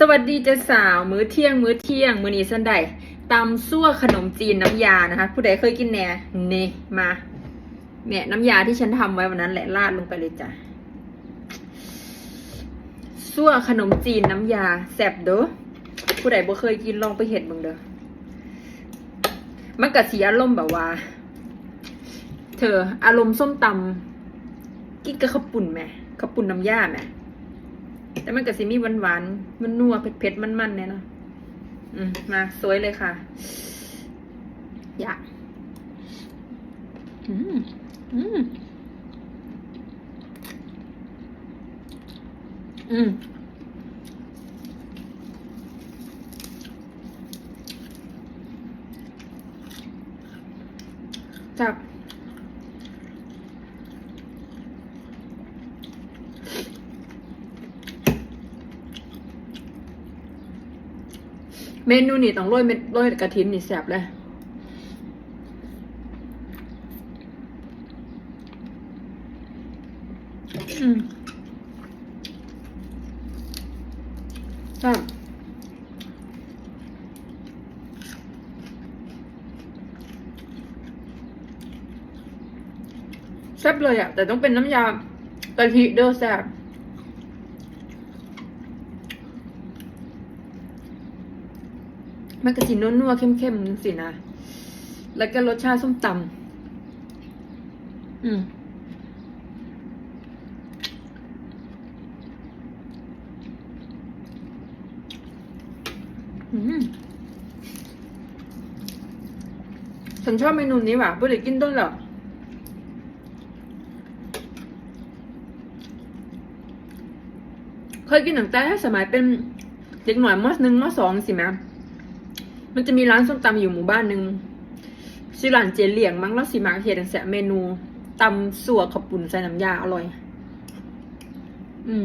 สวัสดีเจ้าสาวมื้อเที่ยงมื้อเที่ยง มื้อนี้สันใดตำซั่วขนมจีนน้ำยานะคะ ผู้ใดเคยกินแหน่นี่มาเนี่ยน้ำยาที่ฉันทำไว้วันนั้นแหละราดลงไปเลยจ้ะซั่วขนมจีนน้ำยาแซ่บเด้อผู้ใดบ่เคยกินลองไปเห็ดบึงเด้อมันกะสีอารมณ์แบบว่า เธออารมณ์ส้มตำกินกับข้าวปุ่นแหมข้าวปุ่นน้ำยาแหม แต่มันก็สิมีหวานหวานมันนัวเผ็ดๆมันๆเนี่ยนะอืมมาสวยเลยค่ะ อยากอืมอืมอืมจับ เมนูนี่ต้องโรยเม็ดโรยกระถินนี่แซ่บเลยอืมแซ่บแซ่บเลยอะแต่ต้องเป็นน้ำยากะทิเด้อแซ่บ มันกระสินนัวๆเข้มๆสินะ แล้วก็รสชาติส้มตำอืมอืมฉันชอบเมนูนี้ว่ะเพื่อกินต้นหรอกเคยกินหนังแต่สมัยเป็นเด็กหน่อยมหนึ่งมอสองสิแม่ มันจะมีร้านส้มตำอยู่หมู่บ้านหนึ่งชื่อร้านเจเหลียงมั้งแล้วสีมาเฮ็ดแสะเมนูตำสัวขับปุ่นใส่น้ำยาอร่อย อืม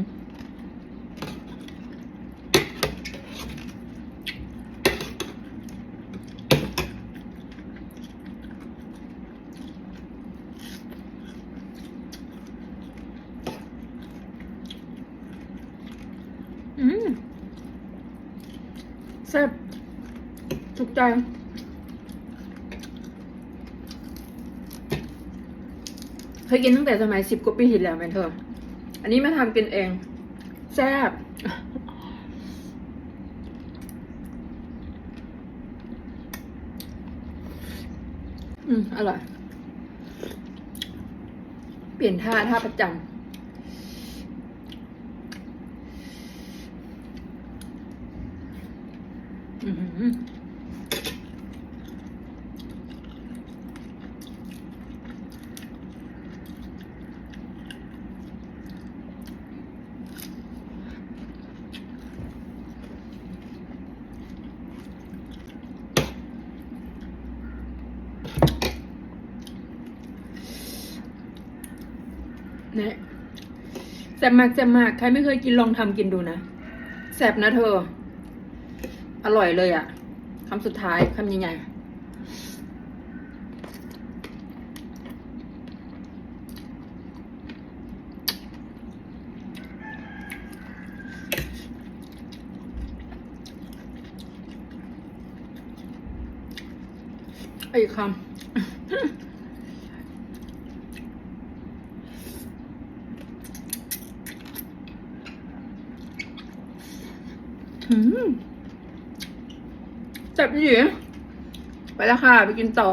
อืมแซ่บ ถูกใจ เคยกินตั้งแต่สมัยสิบกว่าปีที่แล้วแม่นเธอ อันนี้มาทำกินเอง แซ่บอืม อร่อย เปลี่ยนท่า ท่าประจำอือหือเนี่แซ่บมากแซ่บมาก ใครไม่เคยกินลองทำกินดูนะแซ่บนะเธอ อร่อยเลยอะ่ะคำสุดท้ายคำใหญ่ๆอีกคำ จับหยีไปแล้วค่ะ ไปกินต่อ